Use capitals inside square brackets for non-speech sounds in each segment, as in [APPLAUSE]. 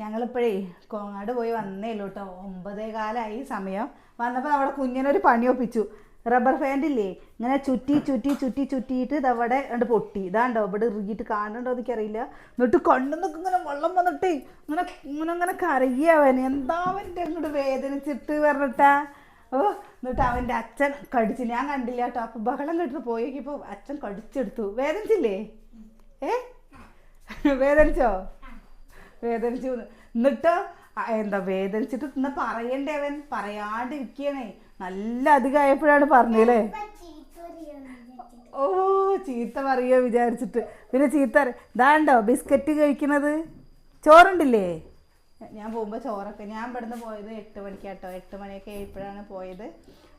ഞങ്ങളിപ്പോഴേ കോങ്ങാട് പോയി വന്നേ ഉള്ളൂ കേട്ടോ ഒമ്പതേ കാലമായി സമയം. വന്നപ്പോൾ നമ്മുടെ കുഞ്ഞിനൊരു പണി ഒപ്പിച്ചു. റബ്ബർ ഫാൻഡ് ഇല്ലേ ഇങ്ങനെ ചുറ്റി ചുറ്റി ചുറ്റി ചുറ്റിയിട്ട് ഇതവിടെ ഉണ്ട് പൊട്ടി. ഇതാണ്ടോ? ഇവിടെ ഇറുകിയിട്ട് കാണണ്ടോ എനിക്കറിയില്ല. എന്നിട്ട് കണ്ണുന്നൊക്കെ ഇങ്ങനെ വെള്ളം വന്നിട്ടേ ഇങ്ങനെ ഇങ്ങനെ ഇങ്ങനെ കരയവൻ എന്താ അവന്റെ അങ്ങോട്ട് വേദനിച്ചിട്ട് പറഞ്ഞിട്ടാ? ഓ എന്നിട്ട് അവന്റെ അച്ഛൻ കടിച്ച്. ഞാൻ കണ്ടില്ല കേട്ടോ. അപ്പോൾ ബഹളം കേട്ടിട്ട് പോയേക്കിപ്പോൾ അച്ഛൻ കടിച്ചെടുത്തു. വേദനിച്ചില്ലേ? ഏ? വേദനിച്ചോ? വേദനിച്ചു എന്ന്. എന്നിട്ട് എന്താ വേദനിച്ചിട്ട് ഇന്ന് പറയണ്ടേ അവൻ? പറയാണ്ടിരിക്കണേ. നല്ല അധികമായപ്പോഴാണ് പറഞ്ഞല്ലേ ഓ ചീത്ത പറയോ വിചാരിച്ചിട്ട്. പിന്നെ ചീത്ത ഇതാണ്ടോ ബിസ്ക്കറ്റ് കഴിക്കണത്? ചോറുണ്ടില്ലേ? ഞാൻ പോകുമ്പോൾ ചോറൊക്കെ ഞാൻ ഇവിടുന്ന് പോയത് എട്ട് മണിക്കാട്ടോ എട്ട് മണിയൊക്കെ ആയപ്പോഴാണ് പോയത്.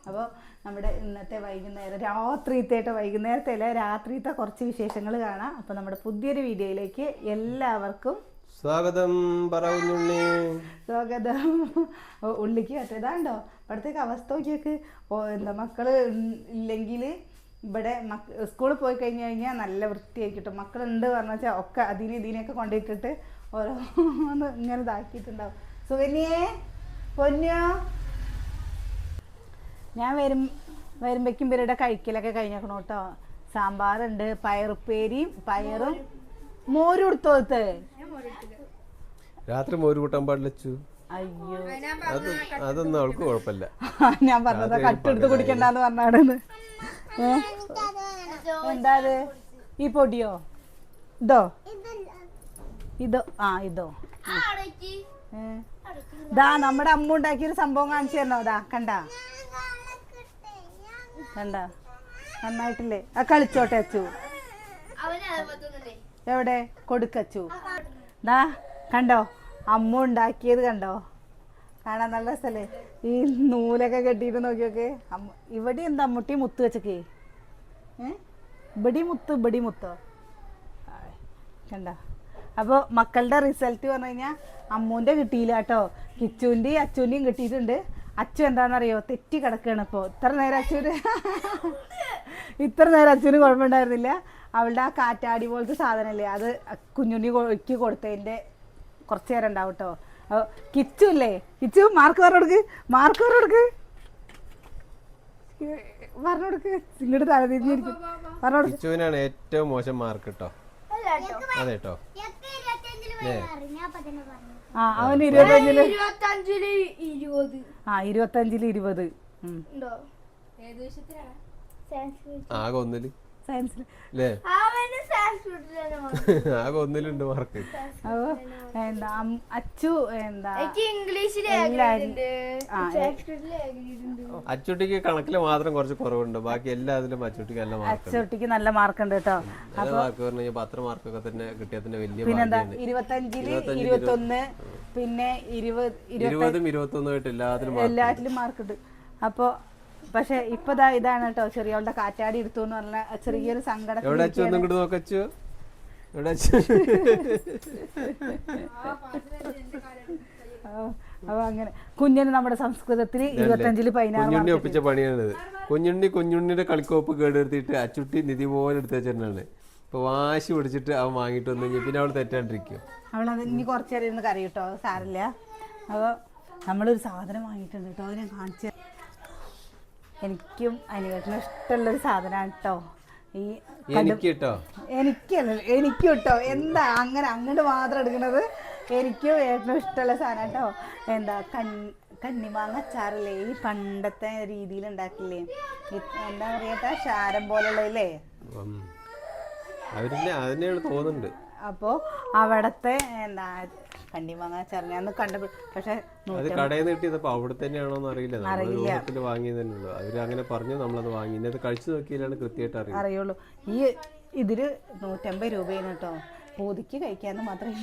അപ്പോൾ നമ്മുടെ ഇന്നത്തെ വൈകുന്നേരം രാത്രിത്തേട്ടോ വൈകുന്നേരത്തെ അല്ല? രാത്രിത്തെ കുറച്ച് വിശേഷങ്ങൾ കാണാം. അപ്പോൾ നമ്മുടെ പുതിയൊരു വീഡിയോയിലേക്ക് എല്ലാവർക്കും സ്വാഗതം പറയുന്നുണ്ണി സ്വാഗതം. ഉള്ളിക്ക് മറ്റേതാണ്ടോ ഇവിടത്തേക്ക് അവസ്ഥ നോക്കിയൊക്കെ. എന്താ മക്കൾ ഇല്ലെങ്കിൽ ഇവിടെ സ്കൂളിൽ പോയി കഴിഞ്ഞു കഴിഞ്ഞാൽ നല്ല വൃത്തിയാക്കിട്ടോ മക്കളുണ്ട് പറഞ്ഞു വെച്ചാൽ ഒക്കെ അതിനെ ഇതിനെയൊക്കെ കൊണ്ടിട്ടിട്ട് ഓരോന്ന് ഇങ്ങനെ ഇതാക്കിയിട്ടുണ്ടാവും. സുകന്യേ പൊന്നോ? ഞാൻ വരും വരുമ്പോഴേക്കും ഇവരുടെ കഴിക്കലൊക്കെ കഴിഞ്ഞേക്കണോട്ടോ സാമ്പാറുണ്ട് പയറുപ്പേരിയും പയറും മോരും രാത്രി മോര് കൂട്ടാൻ പാടില്ല അയ്യോ. അതൊന്നും അവൾക്ക് കുഴപ്പമില്ല. [LAUGHS] ഞാൻ പറഞ്ഞത് കട്ടെടുത്ത് കുടിക്കണ്ടെന്ന് പറഞ്ഞാണ്? എന്താ അത് ഈ പൊടിയോ? ഇതോ? ഇതോ? ആ ഇതോ? ദാ നമ്മുടെ അമ്മ ഉണ്ടാക്കിയൊരു സംഭവം കാണിച്ചു തരണോ ദാ കണ്ട? കണ്ട? നന്നായിട്ടില്ലേ? ആ കളിച്ചോട്ടെ അച്ചു. എവിടെ? കൊടുക്കച്ചു. ദാ കണ്ടോ? അമ്മ ഉണ്ടാക്കിയത് കണ്ടോ? കാണാൻ നല്ല രസല്ലേ? ഈ നൂലൊക്കെ കെട്ടിയിട്ട് നോക്കിയൊക്കെ. അമ്മ ഇവിടെ എന്താ അമ്മൂട്ടി മുത്ത് വെച്ചൊക്കെ? ഇവിടെ മുത്ത് ഇവിടെ മുത്തോ? കണ്ടോ കണ്ട? അപ്പോൾ മക്കളുടെ റിസൾട്ട് പറഞ്ഞു കഴിഞ്ഞാൽ അമ്മൂന്റെ കിട്ടിയില്ല കേട്ടോ. കിച്ചുവിന്റെയും അച്ചുവിന്റെയും കിട്ടിയിട്ടുണ്ട്. അച്ചു എന്താണെന്നറിയോ? തെറ്റി കിടക്കുകയാണ് ഇപ്പോൾ ഇത്ര നേരം അച്ചുവിന് ഇത്ര നേരം അച്ഛന് കുഴപ്പമുണ്ടായിരുന്നില്ല. അവളുടെ ആ കാറ്റാടി പോലത്തെ സാധനമല്ലേ അത് കുഞ്ഞുണ്ണിക്ക് കൊടുത്തതിന്റെ കുറച്ച് നേരം ഉണ്ടാവും കേട്ടോ അപ്പോൾ കിച്ചു അല്ലേ കിച്ചു മാർക്ക് പറഞ്ഞു കൊടുക്ക് മാർക്ക് പറഞ്ഞു കൊടുക്ക്. പറഞ്ഞു കൊടുക്ക്. ഇങ്ങോട്ട് തല തിരിഞ്ഞിരിക്കും പറഞ്ഞു കൊടുക്ക്. കിച്ചുവിനാണ് ഏറ്റവും മോശം മാർക്ക് കേട്ടോ അതെ കേട്ടോ ആ അവന് ഇരുപത്തഞ്ചിൽ ഇരുപത്തഞ്ചിൽ ഇരുപത്. ആ ഇരുപത്തഞ്ചിൽ ഇരുപത്. ആകെ ഒന്നിൽ. സയൻസിൽ [LAUGHS] ആകെ ഒന്നിലുണ്ട് മാർക്ക് അപ്പോൾ എന്താ അം- അച്ചു എന്താ? ഇംഗ്ലീഷിൽ അച്ചുട്ടിക്ക് കണക്കിൽ മാത്രം കുറച്ച് കുറവുണ്ട്. ബാക്കി എല്ലാത്തിലും അച്ചുട്ടിക്ക് നല്ല മാർക്ക് അച്ചുട്ടിക്ക് നല്ല മാർക്ക് ഉണ്ട് കേട്ടോ. നല്ല മാർക്ക് പറഞ്ഞു കഴിഞ്ഞാൽ പത്ത് മാർക്കൊക്കെ തന്നെ കിട്ടിയതിന്റെ തന്നെ വലിയ പിന്നെന്താ ഭാഗ്യമാണ് ഇരുപത്തഞ്ചിൽ ഇരുപത്തൊന്ന് പിന്നെ ഇരുപത് ഇരുപതും ഇരുപത്തൊന്നും ആയിട്ട് എല്ലാത്തിലും എല്ലാറ്റിലും മാർക്ക് ഉണ്ട്. അപ്പോൾ പക്ഷെ ഇപ്പൊ ദാ ഇതാണ് കേട്ടോ. ചെറിയവളുടെ കാറ്റാടി എടുത്തു എന്ന് പറഞ്ഞ ചെറിയൊരു സങ്കടം അപ്പൊ അങ്ങനെ. കുഞ്ഞിന് നമ്മുടെ സംസ്കൃതത്തിൽ ഇരുപത്തഞ്ചിൽ പതിനാറ് ഒപ്പിച്ച പണിയാണിത്. കുഞ്ഞുണ്ണി കുഞ്ഞുണ്ണിയുടെ കളിക്കോപ്പ് കേടെടുത്തിട്ട് അച്ചുട്ടി നിധി പോലെ എടുത്ത വെച്ചിട്ടാണ് ഇപ്പൊ വാശി പിടിച്ചിട്ട് അവൻ വാങ്ങിട്ട് വന്നു പിന്നെ അവൾ തെറ്റാണ്ടിരിക്കും. അവളത് ഇനി കുറച്ച് നേരം ഇരുന്ന് കറി കിട്ടോ. സാറില്ല അപ്പോൾ നമ്മളൊരു സാധനം വാങ്ങിയിട്ടുണ്ട് കേട്ടോ. അത് ഞാൻ കാണിച്ചു. എനിക്കും അതിനേക്കാട്ടിലും ഇഷ്ടമുള്ളൊരു സാധനമാണ് കേട്ടോ ഈ എനിക്ക് കേട്ടോ എനിക്കല്ല എനിക്കും കേട്ടോ എന്താ അങ്ങനെ അങ്ങോട്ട് മാത്രം എടുക്കുന്നത്? എനിക്കും ഏറ്റവും ഇഷ്ടമുള്ള സാധനം കേട്ടോ എന്താ കൺ കണ്ണിമാങ്ങ അച്ചാറില്ലേ? ഈ പണ്ടത്തെ രീതിയിൽ ഉണ്ടാക്കില്ലേ? എന്താ പറയട്ടെ ശാരം പോലുള്ളതില്ലേ അപ്പോ തോന്നുന്നുണ്ട്. അപ്പോൾ അവിടത്തെ എന്താ കണ്ണിമാങ്ങ അച്ചാർ ഞാൻ കണ്ടപ്പോൾ പക്ഷെ അത് കടയിൽ നിന്ന് കിട്ടിയതപ്പോ അവിടെ തന്നെയാണോന്ന് അറിയില്ല. നമ്മൾ രൂപത്തിൽ വാങ്ങിയത് അവർ അവർ അങ്ങനെ പറഞ്ഞു നമ്മളത് വാങ്ങി. ഇന്നത് കഴിച്ചു നോക്കിയാലാണ് കൃത്യമായിട്ട് അറിയുള്ളൂ. ഈ ഇതിൽ നൂറ്റമ്പത് രൂപയാണ് കേട്ടോ. പൂതിക്ക് കഴിക്കാന്ന് മാത്രമേ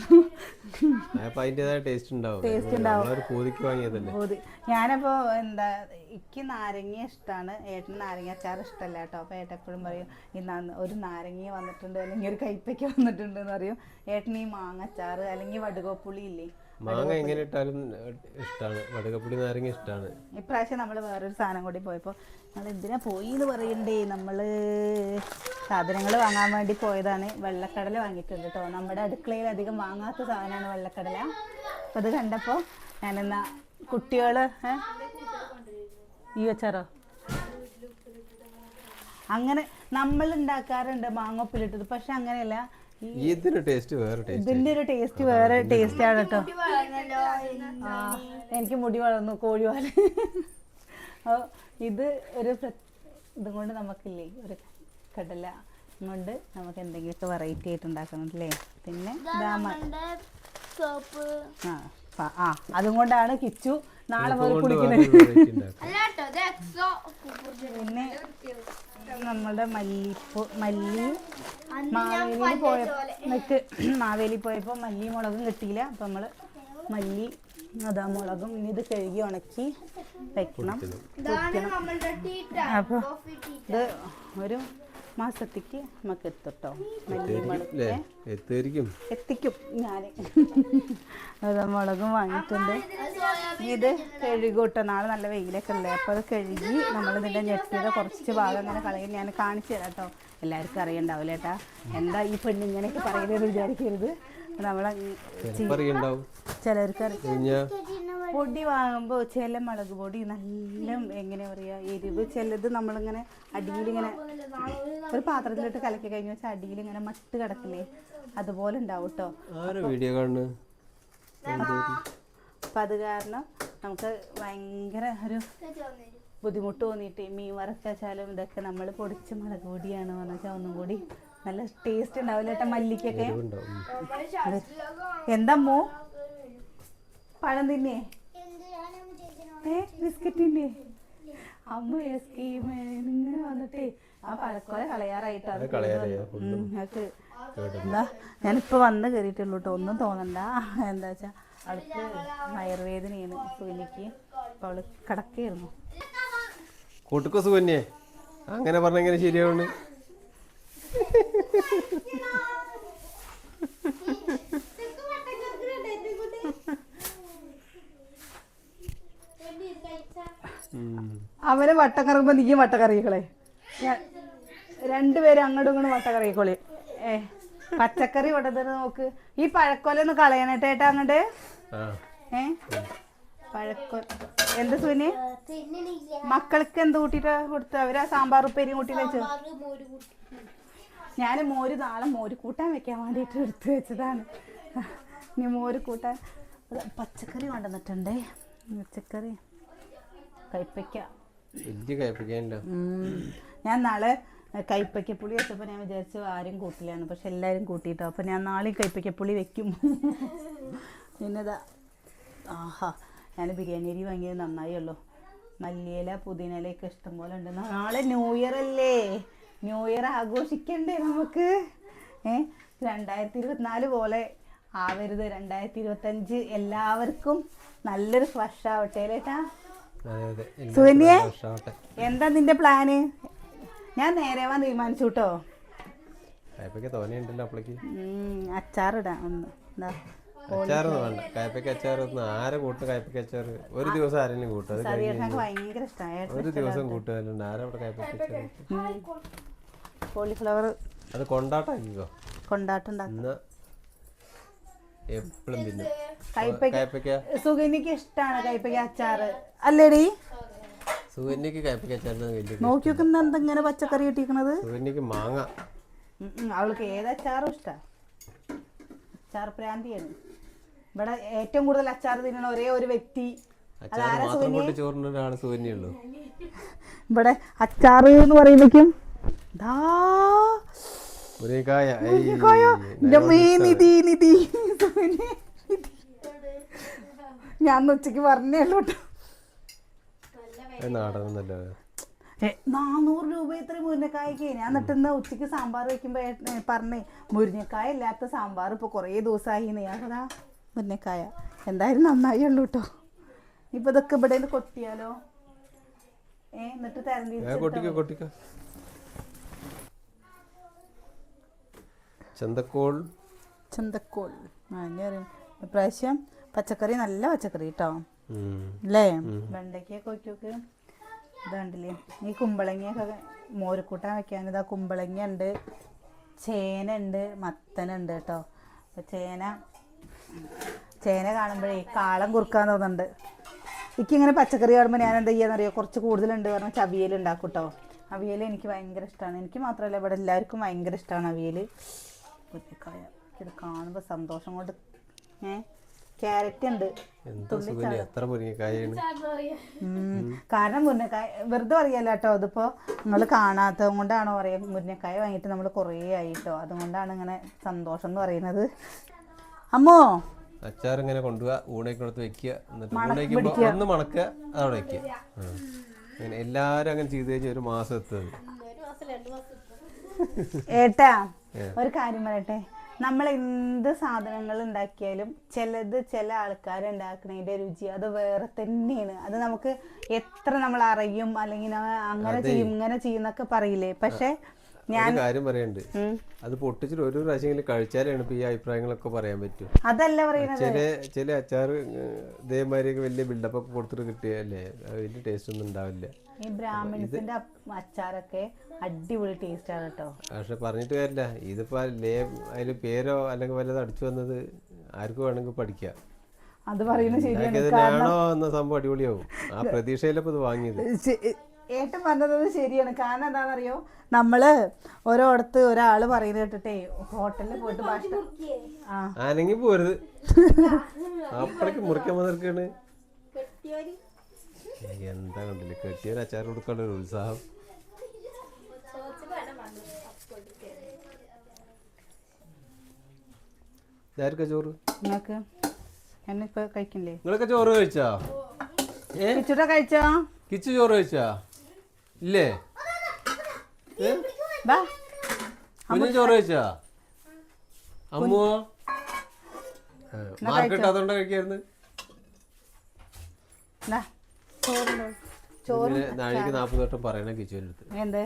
പൂതി. ഞാനപ്പോൾ എന്താ എനിക്ക് നാരങ്ങ ഇഷ്ടമാണ് ഏട്ടൻ നാരങ്ങ അച്ചാർ ഇഷ്ടമല്ല കേട്ടോ. അപ്പൊ ഏട്ടൻ എപ്പോഴും പറയും ഈ ന- ഒരു നാരങ്ങ വന്നിട്ടുണ്ട് അല്ലെങ്കിൽ ഒരു കൈപ്പയ്ക്ക് വന്നിട്ടുണ്ട് എന്ന് പറയും. ഏട്ടൻ ഈ മാങ്ങ അച്ചാർ അല്ലെങ്കിൽ വടുകോപ്പുളി ഇല്ലേ? മാങ്ങ എങ്ങനെ ഇട്ടാലും ഇഷ്ടമാണ് വടകപ്പുളി നാരങ്ങ ഇഷ്ടമാണ് ഇപ്രാവശ്യം നമ്മൾ വേറൊരു സാധനം കൂടി പോയപ്പോൾ നമ്മൾ എന്തിനാ പോയി എന്ന് പറയണ്ടേ? നമ്മൾ സാധനങ്ങൾ വാങ്ങാൻ വേണ്ടി പോയതാണ്. വെള്ളക്കടല വാങ്ങിയിട്ടുണ്ട് കേട്ടോ നമ്മുടെ അടുക്കളയിൽ അധികം വാങ്ങാത്ത സാധനമാണ് വെള്ളക്കടല. അപ്പം അത് കണ്ടപ്പോൾ ഞാനെന്നാ കുട്ടികൾ ഈ വെച്ചാറോ അങ്ങനെ നമ്മൾ ഉണ്ടാക്കാറുണ്ട് മാങ്ങ ഉപ്പിലിട്ടത്. പക്ഷെ അങ്ങനെയല്ല. ഈ ഇതിന് ടേസ്റ്റ് വേറെ ടേസ്റ്റ് ഇതിന്റെ ഒരു ടേസ്റ്റ് വേറെ ടേസ്റ്റ് ആണ് കേട്ടോ. ആ എനിക്ക് മുടി വളർന്നു കോഴി പോലെ അപ്പോൾ ഇത് ഒരു ഇതും കൊണ്ട് നമുക്കില്ലേ ഒരു കടല കൊണ്ട് നമുക്ക് എന്തെങ്കിലുമൊക്കെ വെറൈറ്റി ആയിട്ട് ഉണ്ടാക്കണം അല്ലേ? പിന്നെ ആ. ആ അതും കൊണ്ടാണ് കിച്ചു നാളെ മുതൽ കുളിക്കുന്നത്. പിന്നെ നമ്മളുടെ മല്ലിപ്പൂ മല്ലി മാവേലിയിൽ പോയ നിക്ക് [CLEARS THROAT] മാവേലി പോയപ്പോൾ മല്ലി മുളകും കിട്ടിയില്ല. അപ്പം നമ്മൾ മല്ലി അതാ മുളകും ഇനി ഇത് കഴുകി ഉണക്കി വെക്കണം. ഇതാണ് നമ്മളുടെ ടീ ടൈം അപ്പൊ കോഫി ടീ ഇത് ഒരു മാസത്തേക്ക് നമുക്ക് എത്തട്ടോ. മുളക് എത്തിക്കും ഞാൻ അതാ മുളകും വാങ്ങിയിട്ടുണ്ട്. ഇത് കഴുകൂട്ടോ. നാളെ നല്ല വെയിലൊക്കെ ഉണ്ട് അപ്പോൾ അത് കഴുകി നമ്മൾ ഇതിന്റെ ഞെട്ടിയുടെ കുറച്ച് ഭാഗം അങ്ങനെ കളയും ഞാൻ കാണിച്ചു തരാം കേട്ടോ. എല്ലാവർക്കും അറിയണ്ടാവില്ല ഏട്ടാ? എന്താ ഈ പെണ്ണ് ഇങ്ങനെയൊക്കെ പറയുന്നത് വിചാരിക്കരുത്. നമ്മളെ ചിലർക്ക് അറിയാം പൊടി വാങ്ങുമ്പോൾ ചില മുളക് പൊടി നല്ല എങ്ങനെ പറയാ എരിവ്. ചിലത് നമ്മളിങ്ങനെ അടിയിലിങ്ങനെ ഒരു പാത്രത്തിലിട്ട് കലക്കി കഴിഞ്ഞ വെച്ചാൽ അടിയിലിങ്ങനെ മട്ട് കിടക്കില്ലേ അതുപോലെ ഉണ്ടാവും കേട്ടോ അപ്പൊ അത് കാരണം നമുക്ക് ഭയങ്കര ഒരു ബുദ്ധിമുട്ട് തോന്നിയിട്ട് മീൻ വറക്കാച്ചാലും ഇതൊക്കെ നമ്മൾ പൊടിച്ച മുളക് പൊടിയാണ് പറഞ്ഞാൽ ഒന്നും കൂടി നല്ല ടേസ്റ്റ് ഉണ്ടാവില്ല കേട്ടോ മല്ലിക്കൊക്കെ. എന്താ മോ? പഴം തിന്നേ ഏ ബിസ്ക്കറ്റിന്റെ അമ്മ സ്കീം ഇങ്ങനെ വന്നിട്ടേ. ആ പഴക്കോല കളയാറായിട്ടോ എന്താ ഞാനിപ്പോ വന്ന് കയറിയിട്ടുള്ളൂ കേട്ടോ ഒന്നും തോന്നണ്ട. എന്താ വെച്ചാ അവൾക്ക് വയറുവേദനയാണ് സുനിക്ക്. അപ്പൊ അവൾ കിടക്കായിരുന്നു. കൂട്ടുക്കോ സുകന്യേ? അങ്ങനെ പറഞ്ഞെങ്ങനെ ശരിയാവുന്നു അവന് വട്ടം കറങ്ങുമ്പോ നീയും വട്ടം കറിയിക്കളെ രണ്ടുപേരും അങ്ങോട്ടും ഇങ്ങോട്ടും വട്ടം കറിയിക്കോളി ഏ പച്ചക്കറി കൊണ്ടത് നോക്ക്. ഈ പഴക്കൊല ഒന്ന് ഏട്ടാ അങ്ങോട്ട്. ആ. ഏ പഴക്കൊ എന്ത് സുനി? മക്കൾക്ക് എന്ത് കൂട്ടിട്ടാ കൊടുത്ത? അവരാ സാമ്പാർ ഉപ്പേരിയും കൂട്ടി വെച്ചു. ഞാൻ മോര് നാളെ മോര് കൂട്ടാൻ വെക്കാൻ വേണ്ടിട്ട് എടുത്തു വെച്ചതാണ്. നീ മോര് കൂട്ടാൻ പച്ചക്കറി കൊണ്ടുവന്നിട്ടുണ്ടേ. പച്ചക്കറി. കൈപ്പയ്ക്ക. ഞാൻ നാളെ കൈപ്പയ്ക്കപ്പുളി വെച്ചപ്പോൾ ഞാൻ വിചാരിച്ചു ആരും കൂട്ടില്ലാന്ന്. പക്ഷെ എല്ലാരും കൂട്ടിയിട്ടോ അപ്പോൾ ഞാൻ നാളെ കൈപ്പയ്ക്കപ്പുളി വെക്കും. പിന്നെതാ ആഹാ ഞാൻ ബിരിയാണി അരി വാങ്ങിയത് നന്നായുള്ളൂ മല്ലിയില പുതിനയിലയൊക്കെ ഇഷ്ടംപോലെ ഉണ്ട്. നാളെ ന്യൂ ഇയർ അല്ലേ? ന്യൂ ഇയർ ആഘോഷിക്കണ്ടേ നമുക്ക്? ഏ രണ്ടായിരത്തി ഇരുപത്തിനാല് പോലെ ആവരുത്. രണ്ടായിരത്തി ഇരുപത്തഞ്ച് എല്ലാവർക്കും നല്ലൊരു ഫ്രഷ് ആവട്ടെ അല്ലേട്ടാ? സുകന്യേ? എന്താ നിന്റെ പ്ലാന്? ഞാൻ നേരെ വാൻ തീരുമാനിച്ചു കേട്ടോ അച്ചാറിടാം ഒന്ന്. എന്താ അച്ചാറൊന്നും വേണ്ട. കയപ്പയ്ക്ക അച്ചാറൊന്നും ആരെ കൂട്ടും കയപ്പയ്ക്ക അച്ചാർ ഒരു ദിവസം ആരെങ്കിലും കൂട്ടും. ഒരു ദിവസം കൂട്ടുകാരുണ്ട്. ആരാ ഇവിടെ കോളിഫ്ലവർ. അത് കൊണ്ടാട്ടാക്കിക്കോ എപ്പോഴും തിന്നും. കയ്പയ്ക്ക സുഗന്യക്ക് ഇഷ്ടമാണ് കയ്പയ്ക്ക അച്ചാറ്. അല്ലേടി? സുഗന്യക്ക് കയ്പയ്ക്ക അച്ചാറിന് വലിയ നോക്കി നോക്കുന്ന എന്താ ഇങ്ങനെ പച്ചക്കറി കിട്ടിയിരിക്കണത്? സുഗന്യക്ക് മാങ്ങ. അവൾക്ക് ഏത് അച്ചാറും ഇഷ്ടാ? അച്ചാർ പ്രാന്തിയാണ്. ഇവിടെ ഏറ്റവും കൂടുതൽ അച്ചാർ തിന്നണ ഒരേ ഒരു വ്യക്തി. അച്ചാർ മാത്രം കൂട്ടി ചോറിന് ഒരാൾ സുകന്യുള്ളൂ ഇവിടെ അച്ചാറ് എന്ന് പറയുമ്പോഴേക്കും ദാ മുരിങ്ങക്കായ എന്റെ അമ്മേ, നിധി നിധി സുകന്യ, നിധി. ഞാൻ ഉച്ചയ്ക്ക് പറഞ്ഞേ ഉള്ളൂ കേട്ടോ നാടനൊന്നല്ല നാനൂറ് രൂപ ഇത്ര മുരിങ്ങക്കായ്ക്ക്. ഞാൻ എന്നിട്ട് ഇന്ന് ഉച്ചയ്ക്ക് സാമ്പാർ വെക്കുമ്പോൾ പറഞ്ഞേ മുരിങ്ങക്കായ ഇല്ലാത്ത സാമ്പാർ ഇപ്പോൾ കുറേ ദിവസമായി ഞാനതാ മുരിങ്ങക്കായ. എന്തായാലും നന്നായി ഉള്ളൂ കേട്ടോ ഇപ്പൊ ഇതൊക്കെ ഇവിടെ കൊത്തിയാലോ ഏ എന്നിട്ട് തരണ്ടി കൊട്ടിക്കോ കൊട്ടിക്കോ. ചന്തക്കോൾ. ചന്തക്കോൾ. പ്രാവശ്യം പച്ചക്കറി നല്ല പച്ചക്കറി കേട്ടോ. അല്ലേ? വെണ്ടയ്ക്കൊക്കെ നോക്കിയോക്ക് ഇതാണ്ടില്ലേ ഈ കുമ്പളങ്ങയൊക്കെ മോരുക്കൂട്ടാൻ വെക്കാൻ ഇതാ കുമ്പളങ്ങ ഉണ്ട് ചേന ഉണ്ട് മത്തനുണ്ട് കേട്ടോ അപ്പോൾ ചേന ചേന കാണുമ്പോഴേ കാളം കുറുക്കാൻ തോന്നുന്നുണ്ട്. എനിക്കിങ്ങനെ പച്ചക്കറി കാണുമ്പോൾ ഞാൻ എന്താ ചെയ്യാന്നറിയോ കുറച്ച് കൂടുതലുണ്ട് പറഞ്ഞാൽ ചവിയൽ ഉണ്ടാക്കും കേട്ടോ അവിയൽ എനിക്ക് ഭയങ്കര ഇഷ്ടമാണ് എനിക്ക് മാത്രമല്ല ഇവിടെ എല്ലാവർക്കും ഭയങ്കര ഇഷ്ടമാണ് അവിയൽ. മുരിങ്ങക്കായ ഇത് കാണുമ്പോൾ സന്തോഷം കൊണ്ട് ഏ ക്യാരറ്റ് ഉണ്ട്. കാരണം മുരിങ്ങക്കായ വെറുതെ അറിയാലോ കേട്ടോ അതിപ്പോ നിങ്ങൾ കാണാത്തത് കൊണ്ടാണോ പറയാ മുരിങ്ങക്കായ വാങ്ങിയിട്ട് നമ്മൾ കുറേ ആയിട്ടോ അതുകൊണ്ടാണ് ഇങ്ങനെ സന്തോഷം എന്ന് പറയുന്നത്. അമ്മോ? അച്ചാർ ഇങ്ങനെ കൊണ്ടുപോവുക ഊണയ്ക്കടുത്ത് വെക്കുക. എന്നിട്ട് ഊണയ്ക്കുമ്പോൾ ഒന്ന് മണക്കുക അതവിടെ വെക്കുക. എല്ലാരും അങ്ങനെ എല്ലാവരും അങ്ങനെ ചെയ്ത് കഴിഞ്ഞാൽ ഒരു മാസം എത്തുന്നത് ഏട്ടാ ഒരു കാര്യം പറയട്ടെ. നമ്മൾ എന്ത് സാധനങ്ങൾ ഉണ്ടാക്കിയാലും ചിലത് ചില ആൾക്കാർ ഉണ്ടാക്കുന്നതിന്റെ രുചി അത് വേറെ തന്നെയാണ്. അത് നമുക്ക് എത്ര നമ്മൾ അറിയും അല്ലെങ്കിൽ അങ്ങനെ ചെയ്യും ഇങ്ങനെ ചെയ്യുന്നൊക്കെ പറയില്ലേ? പക്ഷെ ഞാൻ കാര്യം പറയണ്ട്. അത് പൊട്ടിച്ചിട്ട് ഒരു പ്രാവശ്യമെങ്കിലും കഴിച്ചാലാണ് ഇപ്പൊ ഈ അഭിപ്രായങ്ങളൊക്കെ പറയാൻ പറ്റും. അതല്ല പറയുന്നത് ചില ചില അച്ചാർ ഇതേമാതിരിയൊക്കെ വലിയ ബിൽഡപ്പ് ഒക്കെ കൊടുത്തിട്ട് കിട്ടിയല്ലേ വലിയ ടേസ്റ്റ് ഒന്നും ഉണ്ടാവില്ല. ഈ ബ്രാഹ്മിൺസിന്റെ അച്ചാറൊക്കെ അടിപൊളി ടേസ്റ്റ് ആണ് കേട്ടോ പക്ഷെ പറഞ്ഞിട്ട് കാര്യമില്ല. ഇതിപ്പോ ലേ അതിൽ പേരോ അല്ലെങ്കിൽ വല്ലതും അടിച്ചു വന്നത് ആർക്കും വേണമെങ്കിൽ പഠിക്കാം. അത് പറയുന്നത് ശരിയാണ്. എന്ന സംഭവം അടിപൊളിയാവും. ആ പ്രതീക്ഷയിലപ്പോ ഇത് വാങ്ങിയത്. ഏട്ടൻ പറഞ്ഞത് ശരിയാണ്. കാരണം എന്താണെന്നറിയോ? നമ്മൾ ഓരോടത്ത് ഒരാൾ പറയുന്നത് കേട്ടിട്ടേ ഹോട്ടലിൽ പോയിട്ട് ഭക്ഷണം ആ. പോരുത്. അപ്പഴേക്ക് മുറിക്കാൻ വന്നിരിക്കാണ് കെട്ടിയോര് എന്താ കണ്ടില്ല? കെട്ടിയൊരു അച്ചാർ കൊടുക്കാനുള്ള ഒരു ഉത്സാഹം. ചോറ്? നിങ്ങക്ക് എന്നിപ്പോ കഴിക്കില്ലേ? നിങ്ങളൊക്കെ ചോറ് കഴിച്ചാ? ഏ? കിച്ചുട്ട കഴിച്ചോ? കിച്ചു ചോറ് കഴിച്ചാ? ഇല്ലേ? കുഞ്ഞു ചോറ് കഴിച്ചാ? അമ്മോ? മാർക്കറ്റ് അതുകൊണ്ട് കഴിക്കായിരുന്നു. നാഴിക്ക് നാൽപ്പത് വട്ടം പറയണ എന്ത്?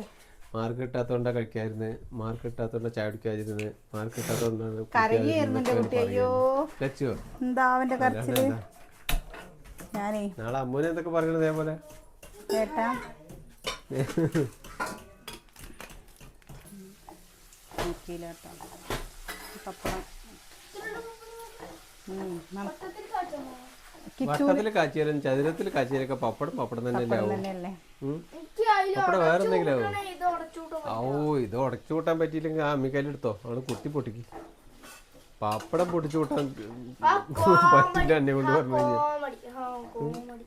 മാർക്ക് കിട്ടാത്തോണ്ട കഴിക്കായിരുന്നു മാർക്ക് കിട്ടാത്തോണ്ട ചായ കുടിക്കാതിരുന്ന്. മാർക്ക് കിട്ടാത്തോണ്ടാണ് കരയായിരുന്നു എന്റെ കുട്ടി അയ്യോ. ലച്ചോ. എന്താ അവന്റെ കരച്ചിൽ? ഞാനേ. നാളെ അമ്മൂനെ എന്തൊക്കെ പറയണത് ഇതേപോലെ? കേട്ടോ പപ്പടം. വട്ടത്തിൽ കാച്ചിയാലും ചതുരത്തിൽ കാച്ചിയാലൊക്കെ പപ്പടം പപ്പടം തന്നെ അല്ലേ തന്നെയല്ലേ. പപ്പടം വേറെ എന്തെങ്കിലും ആവും? ഓ ഇത് ഉടച്ചു കൂട്ടാൻ പറ്റിയില്ലെങ്കിൽ ആ അമ്മിക്കല്ല് എടുത്തോ അവൾ കുത്തി പൊട്ടിക്ക്. പപ്പടം പൊട്ടിച്ചു കൂട്ടാൻ പറ്റില്ല എന്നെ കൊണ്ട് പറഞ്ഞു കഴിഞ്ഞാൽ കോമഡി ആ കോമഡി അതെ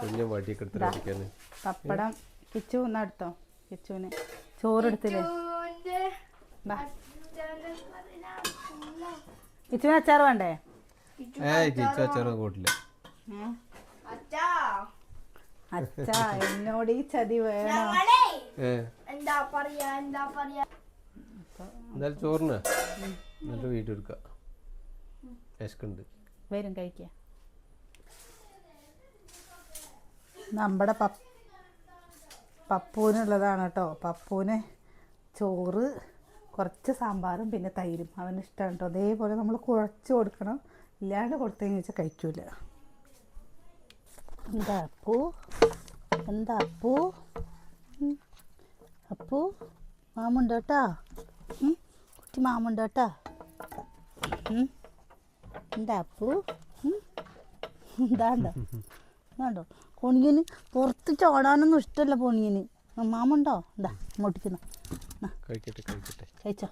കുഞ്ഞു വടിയൊക്കെ എടുത്തിട്ട് അടിക്കാന്. പപ്പടം കിച്ചു ഒന്ന് എടുത്തോ? കിച്ചുവിന്. ചോറെടുത്തില്ലേ കിച്ചുവിന് അച്ചാർ വേണ്ടേ? ഏയ് കിച്ചു അച്ചാർ കൂട്ടില്ല. അച്ഛാ. എന്നോട് ഈ ചതി വേണോ? എന്താ പറയാ എന്താ പറയാ? എന്തായാലും ചോറിന്. നല്ല വീഡിയോ എടുക്കാം. വിശക്കുണ്ട് വരും കഴിക്കുക നമ്മുടെ പ പപ്പൂനുള്ളതാണ് കേട്ടോ. പപ്പൂന് ചോറ് കുറച്ച് സാമ്പാറും പിന്നെ തൈരും. അവന് ഇഷ്ടമാണ് കേട്ടോ. അതേപോലെ നമ്മൾ കുഴച്ച് കൊടുക്കണം. ഇല്ലാണ്ട് കൊടുത്തതെന്ന് വെച്ചാൽ കഴിക്കൂല. എന്താ അപ്പു? എന്താ അപ്പു. അപ്പു മാമുണ്ട് കേട്ടോ. കുട്ടി മാമുണ്ട് കേട്ടോ. എന്താ അപ്പു? എന്താണ്ടോ എന്താണ്ടോ പൊണിയന് പുറത്ത് ചോടാനൊന്നും ഇഷ്ടമല്ല പൊണിയന്. മാമുണ്ടോ എന്താ മോട്ടിക്കുന്ന കഴിക്കട്ടെ കഴിക്കട്ടെ. കഴിച്ചോ.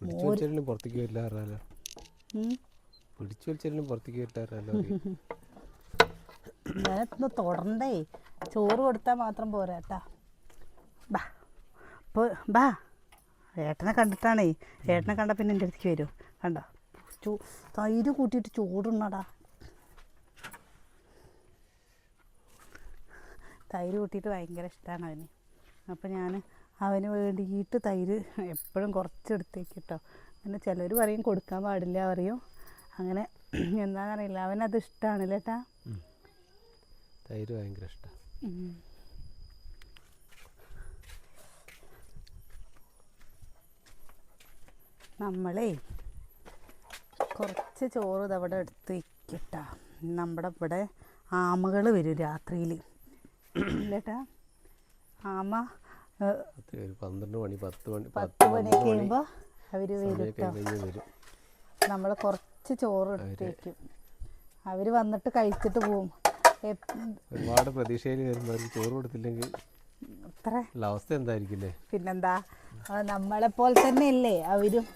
പിടിച്ചു വലിച്ചാലും പുറത്തേക്ക് വരില്ല അറിയാലോ ഉം. പിടിച്ചു വലിച്ചാലും പുറത്തേക്ക് വരില്ല അറിയാലോ ഞാനൊന്ന് ചോറ് കൊടുത്താൽ മാത്രം പോരാട്ടാ ബാ ഇപ്പോൾ ബാ. ഏട്ടനെ കണ്ടിട്ടാണേ. ഏട്ടനെ കണ്ട പിന്നെ എന്റെ അടുത്തേക്ക് വരും. കണ്ടോ? തൈര് കൂട്ടിയിട്ട് ചോറുണ്ണടാ തൈര് കൂട്ടിയിട്ട് ഭയങ്കര ഇഷ്ടമാണ് അവന്. അപ്പോൾ ഞാൻ അവന് വേണ്ടിയിട്ട് തൈര് എപ്പോഴും കുറച്ചെടുത്തേക്ക് കേട്ടോ അങ്ങനെ ചിലർ പറയും കൊടുക്കാൻ പാടില്ല പറയും. അങ്ങനെ എന്താണെന്നറിയില്ല അവനത് ഇഷ്ടമാണ് ചേട്ടാ തൈര് ഭയങ്കര ഇഷ്ടം. നമ്മളേ കുറച്ച് ചോറ് ഇതവിടെ എടുത്ത് വയ്ക്കട്ടാ നമ്മുടെ ഇവിടെ ആമകൾ വരും രാത്രിയിൽ ഇല്ലേട്ടാ ആമ പന്ത്രണ്ട് മണി പത്ത് മണി പത്ത് മണിയൊക്കെ കഴിയുമ്പോൾ അവർ വരും നമ്മൾ കുറച്ച് ചോറ് ഇട്ടേക്കും. അവർ വന്നിട്ട് കഴിച്ചിട്ട് പോവും. ഒരുപാട് പ്രതീക്ഷയിൽ വരുന്നവർക്ക് ചോറ് കൊടുത്തില്ലെങ്കിൽ അവസ്ഥ എന്തായിരിക്കില്ലേ? പിന്നെന്താ? നമ്മളെ പോലെ തന്നെ അല്ലേ അവരും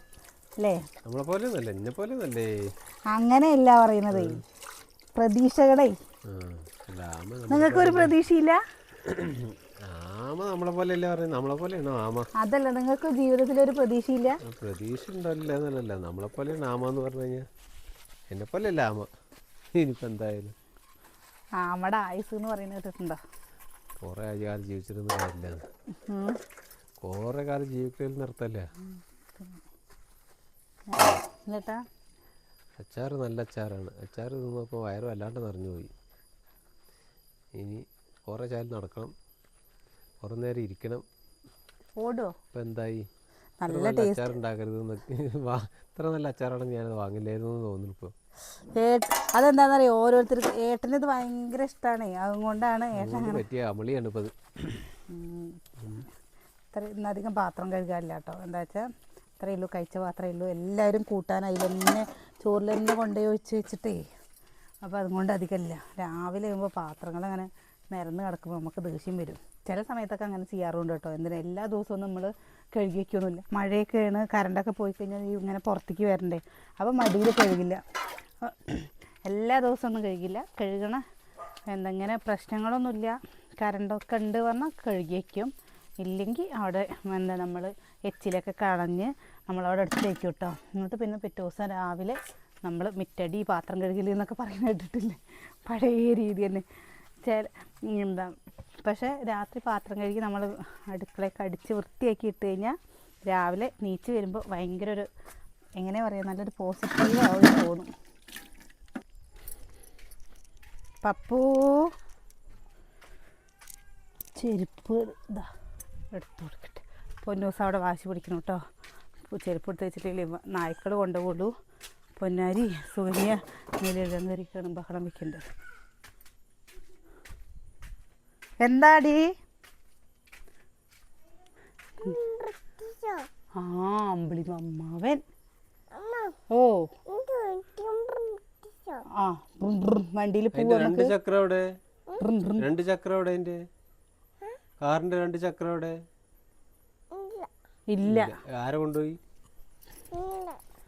അല്ലേ? നമ്മളെ പോലെ ഒന്നല്ലേ എന്നെ പോലെ ഒന്നല്ലേ അങ്ങനെയല്ല പറയുന്നത്. പ്രതീക്ഷകളെ. നിങ്ങൾക്കൊരു പ്രതീക്ഷയില്ല? ആമ നമ്മളെ പോലെ നമ്മളെ പോലെയാണോ ആമ അതല്ല നിങ്ങൾക്ക് ജീവിതത്തിൽ ഒരു പ്രതീക്ഷയില്ല പ്രതീക്ഷ ഉണ്ടല്ലോ എന്നല്ല നമ്മളെ പോലെയാണ് ആമ എന്ന് പറഞ്ഞു കഴിഞ്ഞാൽ എന്നെ പോലെയല്ല ആമ ഇനിയിപ്പോൾ എന്തായാലും. ആ ആയുസ് എന്ന് പറയുന്നത് കേട്ടിട്ടുണ്ടോ? കുറേ കാലം ജീവിച്ചിരുന്ന കാര്യമില്ല കുറെ കുറേ കാലം ജീവിക്കൽ നിർത്തല്ലേ? എന്നിട്ടാ? അച്ചാർ നല്ല അച്ചാറാണ്. അച്ചാർ തിന്നപ്പോൾ വയറ് വല്ലാണ്ട് നിറഞ്ഞു പോയി. ഇനി കുറേ ചാലും നടക്കണം. കുറേ നേരം ഇരിക്കണം. ഓടോ? ഇപ്പം എന്തായി? നല്ല അച്ചാർ ഉണ്ടാക്കരുത് ഇത്ര നല്ല [LAUGHS] അച്ചാറാണെങ്കിൽ ഞാനത് വാങ്ങില്ലായിരുന്നു എന്ന് തോന്നുന്നു ഇപ്പോൾ അതെന്താണെന്നറിയോ ഓരോരുത്തർക്ക് ഏട്ടന് ഇത് ഭയങ്കര ഇഷ്ടമാണ് അതുകൊണ്ടാണ് ഏട്ടൻ പറ്റിയ അമളിയാണ് ഇപ്പോൾ അത് ഇത്ര ഇന്നധികം പാത്രം കഴുകാനില്ല കേട്ടോ എന്താ വെച്ചാൽ ഇത്രയേ ഉള്ളൂ കഴിച്ച പാത്രമേ ഉള്ളൂ. എല്ലാവരും കൂട്ടാൻ അതിൽ തന്നെ ചോറിൽ തന്നെ കൊണ്ടുപോയി ഒഴിച്ച് വെച്ചിട്ടേ. അപ്പോൾ അതുകൊണ്ട് അധികമില്ല. രാവിലെ ആകുമ്പോൾ പാത്രങ്ങളങ്ങനെ നിരന്ന് കിടക്കുമ്പോൾ നമുക്ക് ദേഷ്യം വരും. ചില സമയത്തൊക്കെ അങ്ങനെ ചെയ്യാറുണ്ട് കേട്ടോ. എന്തിനാ? എല്ലാ ദിവസവും നമ്മൾ കഴുകി വയ്ക്കൊന്നുമില്ല മഴയൊക്കെയാണ് കറണ്ടൊക്കെ പോയി കഴിഞ്ഞാൽ ഇങ്ങനെ പുറത്തേക്ക് വരണ്ടേ. അപ്പോൾ മടിയിൽ കഴുകില്ല. എല്ലാ ദിവസവും ഒന്നും കഴുകില്ല. കഴുകണ എന്തെങ്ങനെ പ്രശ്നങ്ങളൊന്നുമില്ല. കറണ്ടൊക്കെ ഉണ്ട് പറഞ്ഞാൽ കഴുകി വയ്ക്കും ഇല്ലെങ്കിൽ അവിടെ എന്താ നമ്മൾ എച്ചിലൊക്കെ കളഞ്ഞ് നമ്മളവിടെ എടുത്ത് വയ്ക്കും കേട്ടോ. എന്നിട്ട് പിന്നെ പിറ്റേ ദിവസം രാവിലെ നമ്മൾ മിറ്റടി പാത്രം കഴുകൽ എന്നൊക്കെ പറയുന്ന കേട്ടിട്ടില്ലേ? പഴയ രീതി തന്നെ. ചില എന്താ പക്ഷേ രാത്രി പാത്രം കഴുകി നമ്മൾ അടുക്കളയൊക്കെ അടിച്ച് വൃത്തിയാക്കി ഇട്ട് കഴിഞ്ഞാൽ രാവിലെ നീച്ച് വരുമ്പോൾ ഭയങ്കര ഒരു എങ്ങനെ പറയുക നല്ലൊരു പോസിറ്റീവ് ആവും തോന്നും. പപ്പു ചെരുപ്പ് എടുത്തു കൊടുക്കട്ടെ പൊന്നൂസ് അവിടെ വാശി പിടിക്കണം കേട്ടോ. ചെരുപ്പ് എടുത്ത് വെച്ചിട്ടില്ലേ നായ്ക്കൾ കൊണ്ടുപോകുള്ളൂ പൊന്നാരി സുകന്യ നിലയിലും കയറിക്കാണ് ബഹളം വെക്കേണ്ടത് എന്താടി? ആ അമ്പിളി അമ്മാവൻ. ഓ. ആ വണ്ടിയിൽ രണ്ട് ചക്രം അവിടെ. രണ്ട് ചക്രം അവിടെ കാറിന്റെ രണ്ട് ചക്രം അവിടെ. ഇല്ല. ആരെ കൊണ്ടുപോയി?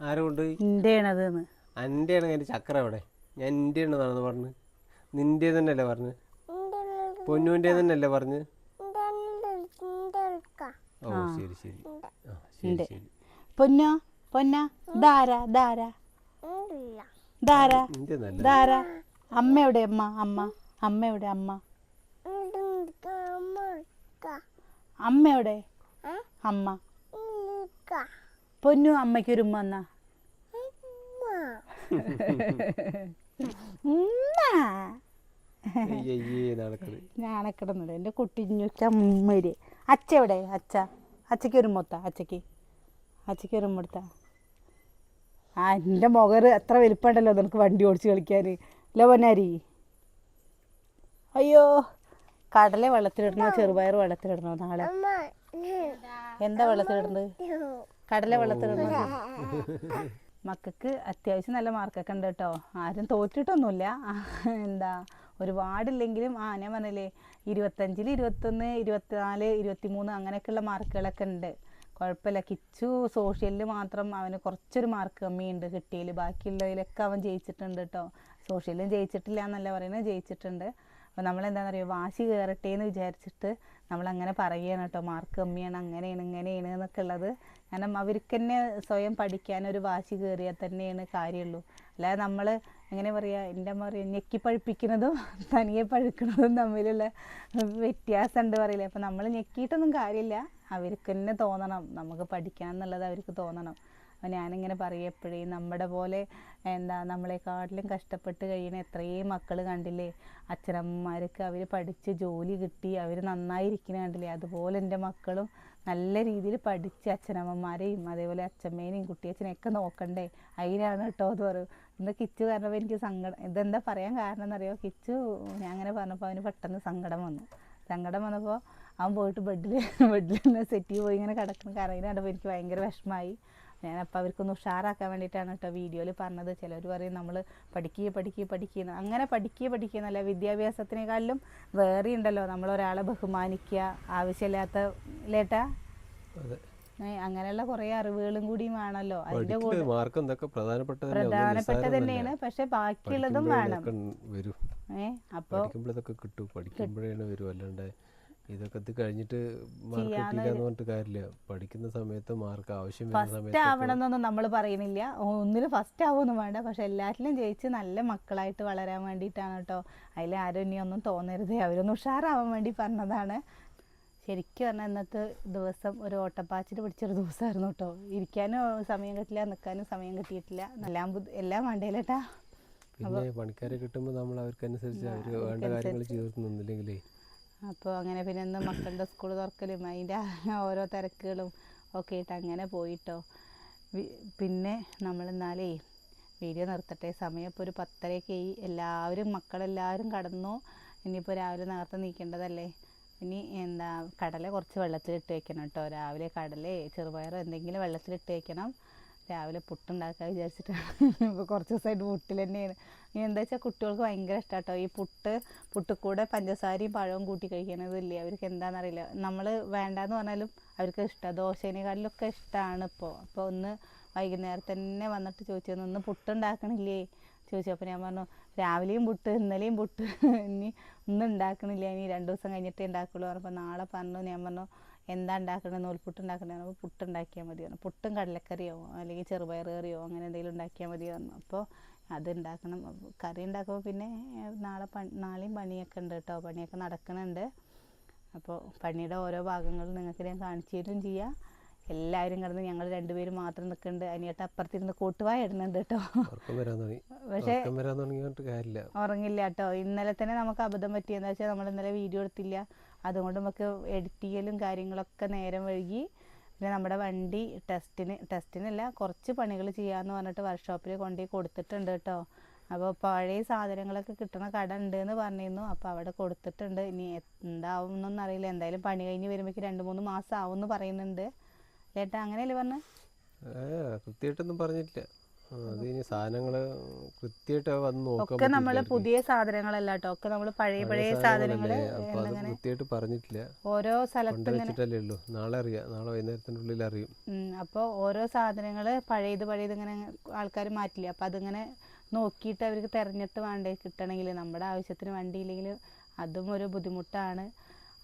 ആരെ കൊണ്ടുപോയി? എന്റെ ചക്രം അവിടെ. ഞാൻ പറഞ്ഞു. നിന്റെ തന്നെയല്ലേ പറഞ്ഞു? പൊന്നുവിന്റെ തന്നെയല്ലേ പറഞ്ഞു? ഓ ശരി ശരി. ആ ശരി ശരി. പൊന്നോ? പൊന്ന? ധാര ധാര. ധാര നിന്റെ നല്ല ധാര. അമ്മ എവിടെ? അമ്മ അമ്മ. അമ്മ എവിടെ? അമ്മ. അമ്മ എവിടെ? അമ്മ. പൊന്നു അമ്മയ്ക്ക് ഒരു ഉമ്മ. എന്നാ ഞാണക്കിടന്നത് നടക്കത് ഞാനക്കിടന്നത് എന്റെ കുട്ടിഞ്ഞു ചമ്മര്. അച്ഛ എവിടെ? അച്ഛ. അച്ഛക്ക് ഒരു മൊത്ത അച്ഛക്ക് അച്ഛക്ക് ഒരു മൊത്ത ആ എന്റെ മുഖര് എത്ര വലുപ്പമുണ്ടല്ലോ നിനക്ക് വണ്ടി ഓടിച്ച് കളിക്കാൻ. പൊന്നാരി? അയ്യോ കടല വെള്ളത്തിലിടണോ ചെറുപയർ വെള്ളത്തിലിടണോ നാളെ? എന്താ വെള്ളത്തിലിടുന്നത് കടല വെള്ളത്തിലിടുന്നത് മക്കൾക്ക് അത്യാവശ്യം നല്ല മാർക്കൊക്കെ ഉണ്ട് കേട്ടോ. ആരും തോറ്റിട്ടൊന്നുമില്ല. എന്താ ഒരുപാടില്ലെങ്കിലും ആ ഞാൻ പറഞ്ഞില്ലേ ഇരുപത്തഞ്ചിൽ ഇരുപത്തൊന്ന് ഇരുപത്തിനാല് ഇരുപത്തിമൂന്ന് അങ്ങനെയൊക്കെയുള്ള മാർക്കുകളൊക്കെ ഉണ്ട്. കുഴപ്പമില്ല. കിച്ചു സോഷ്യലിൽ മാത്രം അവന് കുറച്ചൊരു മാർക്ക് കമ്മിയുണ്ട് കിട്ടിയതിൽ ബാക്കിയുള്ളതിലൊക്കെ അവൻ ജയിച്ചിട്ടുണ്ട് കേട്ടോ. സോഷ്യലും ജയിച്ചിട്ടില്ല എന്നല്ല പറയുന്നത് ജയിച്ചിട്ടുണ്ട്. അപ്പോൾ നമ്മൾ എന്താണെന്ന് അറിയുമോ വാശി കയറട്ടെ എന്ന് വിചാരിച്ചിട്ട് നമ്മളങ്ങനെ പറയുകയാണ് കേട്ടോ മാർക്ക് കമ്മിയാണ് അങ്ങനെയാണ് ഇങ്ങനെയാണ് എന്നൊക്കെ ഉള്ളത്. കാരണം അവർക്ക് തന്നെ സ്വയം പഠിക്കാനൊരു വാശി കയറിയാൽ തന്നെയാണ് കാര്യമുള്ളൂ. അല്ലാതെ നമ്മൾ എങ്ങനെ പറയുക എന്റെ അമ്മ പറയുക ഞെക്കി പഴുപ്പിക്കുന്നതും തനിയെ പഴുക്കുന്നതും തമ്മിലുള്ള വ്യത്യാസം ഉണ്ട് പറയില്ലേ. അപ്പം നമ്മൾ ഞെക്കിയിട്ടൊന്നും കാര്യമില്ല. അവർക്ക് തന്നെ തോന്നണം നമുക്ക് പഠിക്കണം എന്നുള്ളത് അവർക്ക് തോന്നണം. അപ്പോൾ ഞാനിങ്ങനെ പറയും എപ്പോഴേ നമ്മുടെ പോലെ എന്താ നമ്മളെക്കാട്ടിലും കഷ്ടപ്പെട്ട് കഴിയുന്ന എത്രയും മക്കൾ കണ്ടില്ലേ? അച്ഛനമ്മമാർക്ക് അവർ പഠിച്ച് ജോലി കിട്ടി അവർ നന്നായിരിക്കുന്ന കണ്ടില്ലേ? അതുപോലെ എന്റെ മക്കളും നല്ല രീതിയിൽ പഠിച്ച് അച്ഛനമ്മമാരെയും അതേപോലെ അച്ഛമ്മേനെയും കുട്ടിയച്ഛനെയൊക്കെ നോക്കണ്ടേ? അതിനാണ് കേട്ടോ അത് പറയും. ഇന്ന് കിച്ചു പറഞ്ഞപ്പോൾ എനിക്ക് സങ്കടം ഇതെന്താ പറയാൻ കാരണം എന്നറിയോ? കിച്ചു ഞാൻ അങ്ങനെ പറഞ്ഞപ്പോൾ അവന് പെട്ടെന്ന് സങ്കടം വന്നു. സങ്കടം വന്നപ്പോൾ അവൻ പോയിട്ട് ബെഡിൽ ബെഡിൽ സെറ്റിൽ പോയി ഇങ്ങനെ കിടക്കുന്ന. കരയിന് കണ്ടപ്പോൾ എനിക്ക് ഭയങ്കര വിഷമമായി. ഞാനപ്പോൾ അവർക്കൊന്ന് ഉഷാറാക്കാൻ വേണ്ടിയിട്ടാണ് കേട്ടോ വീഡിയോയിൽ പറഞ്ഞത്. ചിലർ പറയും നമ്മൾ പഠിക്കുക പഠിക്കുക പഠിക്കുക അങ്ങനെ പഠിക്കുക പഠിക്കുക എന്നല്ല വിദ്യാഭ്യാസത്തിനേക്കാളിലും വേറെ ഉണ്ടല്ലോ. നമ്മൾ ഒരാളെ ബഹുമാനിക്കുക ആവശ്യമില്ലാത്ത ലേട്ടാ അങ്ങനെയുള്ള കുറെ അറിവുകളും കൂടിയും വേണമല്ലോ അതിന്റെ കൂടെ മാർക്ക് എന്തൊക്കെ പ്രധാനപ്പെട്ട. തന്നെയാണ്. പക്ഷെ ബാക്കിയുള്ളതും വേണം. ഏഹ് അപ്പൊ കിട്ടും. പഠിക്കുമ്പോഴേ വരും. അല്ലാണ്ട് ഇതൊക്കെ ഇത് കഴിഞ്ഞിട്ട് മാർക്ക് കിട്ടിയില്ല എന്ന് പറഞ്ഞിട്ട് കാര്യമില്ല. പഠിക്കുന്ന സമയത്ത് മാർക്ക് ആവശ്യം വരുന്ന ഫസ്റ്റ് സമയത്ത് ആവണം എന്നൊന്നും നമ്മൾ പറയുന്നില്ല ഒന്നിലും ഫസ്റ്റ് ആവുമൊന്നും വേണ്ട. പക്ഷെ എല്ലാറ്റിലും ജയിച്ച് നല്ല മക്കളായിട്ട് വളരാൻ വേണ്ടിയിട്ടാണ് കേട്ടോ അതിൽ ആരും ഇനി ഒന്നും തോന്നരുത്. അവരൊന്ന് ഉഷാറാവാൻ വേണ്ടി പറഞ്ഞതാണ്. ശരിക്കും പറഞ്ഞാൽ ഇന്നത്തെ ദിവസം ഒരു ഓട്ടപ്പാച്ചിൽ പിടിച്ചൊരു ദിവസമായിരുന്നു കേട്ടോ ഇരിക്കാനും സമയം കിട്ടില്ല നിൽക്കാനും സമയം കിട്ടിയിട്ടില്ല. എല്ലാം എല്ലാം വേണ്ടേലേട്ടാ. പിന്നെ പണിക്കാരെ കിട്ടുമ്പോൾ നമ്മൾ അവർക്കനുസരിച്ച് അവർ വേണ്ട കാര്യങ്ങൾ ചെയ്തു നിന്നില്ലെങ്കിലേ അപ്പോൾ അങ്ങനെ പിന്നെ ഇന്ന് മക്കളുടെ സ്കൂൾ തുറക്കലും അതിന്റെ ഓരോ തിരക്കുകളും ഒക്കെ ആയിട്ട് അങ്ങനെ പോയിട്ടോ. പിന്നെ നമ്മൾ എന്നാലേ വീഡിയോ നിർത്തട്ടെ. സമയം ഇപ്പോൾ ഒരു പത്തരയൊക്കെ ആയി. എല്ലാവരും മക്കളെല്ലാവരും കടന്നു? ഇനിയിപ്പോൾ രാവിലെ നേരത്തെ നീക്കേണ്ടതല്ലേ? ഇനി എന്താ കടല കുറച്ച് വെള്ളത്തിലിട്ട് വെക്കണം കേട്ടോ. രാവിലെ കടലേ ചെറുപയറോ എന്തെങ്കിലും വെള്ളത്തിലിട്ട് വെക്കണം. രാവിലെ പുട്ടുണ്ടാക്കാൻ വിചാരിച്ചിട്ടാണ്. ഇപ്പോൾ കുറച്ച് ദിവസമായിട്ട് പുട്ടിൽ തന്നെയാണ്. ഇനി എന്താ വെച്ചാൽ കുട്ടികൾക്ക് ഭയങ്കര ഇഷ്ടമാട്ടോ ഈ പുട്ട് പുട്ടുകൂടെ പഞ്ചസാരയും പഴവും കൂട്ടി കഴിക്കണതില്ലേ അവർക്ക് എന്താണെന്നറിയില്ല നമ്മൾ വേണ്ടാന്ന് പറഞ്ഞാലും അവർക്ക് ഇഷ്ടമാണ് ദോശേനേക്കാളിലൊക്കെ ഇഷ്ടമാണ് ഇപ്പോൾ അപ്പോൾ ഒന്ന് വൈകുന്നേരം തന്നെ വന്നിട്ട് ചോദിച്ചു ഒന്ന് പുട്ടുണ്ടാക്കണില്ലേ? ചോദിച്ചു. അപ്പോൾ ഞാൻ പറഞ്ഞു രാവിലെയും പുട്ട് ഇന്നലെയും പുട്ട്. ഇനി ഒന്നും ഉണ്ടാക്കണില്ല? ഇനി രണ്ട് ദിവസം കഴിഞ്ഞിട്ടേ ഉണ്ടാക്കുള്ളൂ. പറഞ്ഞപ്പോൾ നാളെ പറഞ്ഞു. ഞാൻ പറഞ്ഞു എന്താ ഉണ്ടാക്കണത് നൂൽപുട്ട് ഉണ്ടാക്കണേ അപ്പോൾ പുട്ട് ഉണ്ടാക്കിയാൽ മതി പറഞ്ഞു. പുട്ടും കടലക്കറിയോ അല്ലെങ്കിൽ ചെറുപയർ കറിയോ അങ്ങനെ എന്തെങ്കിലും ഉണ്ടാക്കിയാൽ മതി പറഞ്ഞു. അപ്പോൾ അത് ഉണ്ടാക്കണം. കറി ഉണ്ടാക്കുമ്പോൾ പിന്നെ നാളെ പണി നാളെയും പണിയൊക്കെ ഉണ്ട് കേട്ടോ. പണിയൊക്കെ നടക്കുന്നുണ്ട് അപ്പോൾ പണിയുടെ ഓരോ ഭാഗങ്ങളും നിങ്ങൾക്ക് ഞാൻ കാണിച്ചു തരും ചെയ്യാം. എല്ലാവരും കിടന്ന് ഞങ്ങൾ രണ്ടുപേരും മാത്രം നിൽക്കുന്നുണ്ട്. അനിയട്ട് അപ്പുറത്തിരുന്ന് കൂട്ടുവായ ഇടുന്നുണ്ട് കേട്ടോ. പക്ഷേ ഉറങ്ങില്ല കേട്ടോ. ഇന്നലെ തന്നെ നമുക്ക് അബദ്ധം പറ്റിയെന്ന് വെച്ചാൽ നമ്മൾ ഇന്നലെ വീഡിയോ എടുത്തില്ല. അതുകൊണ്ട് നമുക്ക് എഡിറ്റ് ചെയ്യലും കാര്യങ്ങളൊക്കെ നേരം വൈകി. പിന്നെ നമ്മുടെ വണ്ടി ടെസ്റ്റിന് ടെസ്റ്റിനല്ല കുറച്ച് പണികൾ ചെയ്യാമെന്ന് പറഞ്ഞിട്ട് വർക്ക്ഷോപ്പിൽ കൊണ്ടുപോയി കൊടുത്തിട്ടുണ്ട് കേട്ടോ. അപ്പോൾ പഴയ സാധനങ്ങളൊക്കെ കിട്ടണ കട ഉണ്ട് എന്ന് പറഞ്ഞിരുന്നു. അപ്പോൾ അവിടെ കൊടുത്തിട്ടുണ്ട്. ഇനി എന്താവും എന്നൊന്നും അറിയില്ല. എന്തായാലും പണി കഴിഞ്ഞ് വരുമ്പോഴേക്ക് രണ്ട് മൂന്ന് മാസം ആവും എന്ന് പറയുന്നുണ്ട്. ചേട്ടാ അങ്ങനെയല്ലേ പറഞ്ഞത് ഏ കൃത്യമായിട്ടൊന്നും പറഞ്ഞിട്ടില്ല. സാധനങ്ങൾ കൃത്യമായിട്ട് വന്ന് ഒക്കെ നമ്മൾ പുതിയ സാധനങ്ങളല്ല കേട്ടോ ഒക്കെ നമ്മൾ പഴയ പഴയ സാധനങ്ങൾ കൃത്യമായിട്ട് പറഞ്ഞിട്ടില്ല. ഓരോ സ്ഥലത്ത് വെച്ചിട്ടല്ലേ ഉള്ളൂ. നാളെ അറിയാം. നാളെ വൈകുന്നേരത്തിനുള്ളിൽ അറിയും. അപ്പോൾ ഓരോ സാധനങ്ങൾ പഴയത് പഴയത് ഇങ്ങനെ ആൾക്കാർ മാറ്റില്ല? അപ്പോൾ അതിങ്ങനെ നോക്കിയിട്ട് അവർക്ക് തിരഞ്ഞിട്ട് വേണ്ടേ കിട്ടണമെങ്കിൽ? നമ്മുടെ ആവശ്യത്തിന് വണ്ടിയില്ലെങ്കിൽ അതും ഒരു ബുദ്ധിമുട്ടാണ്.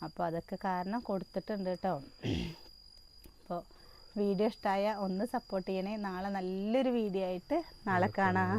അപ്പോൾ അതൊക്കെ കാരണം കൊടുത്തിട്ടുണ്ട് കേട്ടോ. വീഡിയോ ഇഷ്ടമായ ഒന്ന് സപ്പോർട്ട് ചെയ്യണേ. നാളെ നല്ലൊരു വീഡിയോ ആയിട്ട് നാളെ കാണാം.